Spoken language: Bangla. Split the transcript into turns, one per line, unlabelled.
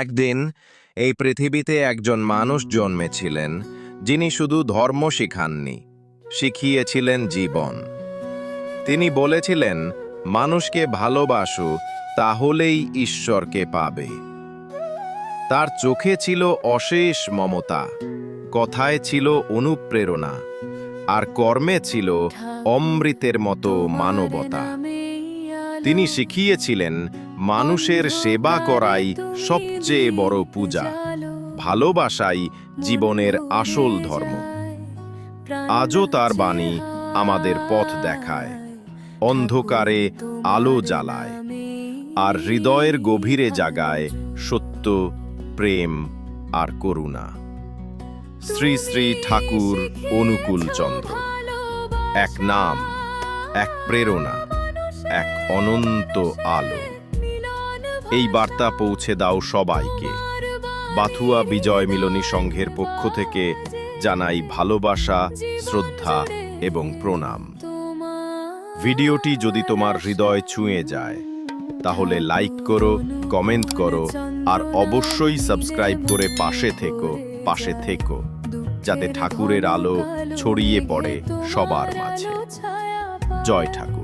একদিন এই পৃথিবীতে একজন মানুষ জন্মেছিলেন, যিনি শুধু ধর্ম শিখাননি, শিখিয়েছিলেন জীবন। তিনি বলেছিলেন, মানুষকে ভালোবাসু, তাহলেই ঈশ্বরকে পাবে। তার চোখে ছিল অশেষ মমতা, কথায় ছিল অনুপ্রেরণা, আর কর্মে ছিল অমৃতের মতো মানবতা। তিনি শিখিয়েছিলেন, মানুষের সেবা করাই সবচেয়ে বড় পূজা, ভালোবাসাই জীবনের আসল ধর্ম। আজও তার বাণী আমাদের পথ দেখায়, অন্ধকারে আলো জ্বালায়, আর হৃদয়ের গভীরে জাগায় সত্য, প্রেম আর করুণা। শ্রী শ্রী ঠাকুর অনুকূল চন্দ্র, এক নাম, এক প্রেরণা। এক অনন্ত আলো। এই বার্তা পৌঁছে দাও সবাইকে। বাথুয়া বিজয় মিলনী সংঘের পক্ষ থেকে জানাই ভালোবাসা, শ্রদ্ধা এবং প্রণাম। ভিডিওটি যদি তোমার হৃদয় ছুঁয়ে যায়, তাহলে লাইক করো, কমেন্ট করো, আর অবশ্যই সাবস্ক্রাইব করে পাশে থেকো পাশে থেকো, যাতে ঠাকুরের আলো ছড়িয়ে পড়ে সবার মাঝে। জয় ঠাকুর।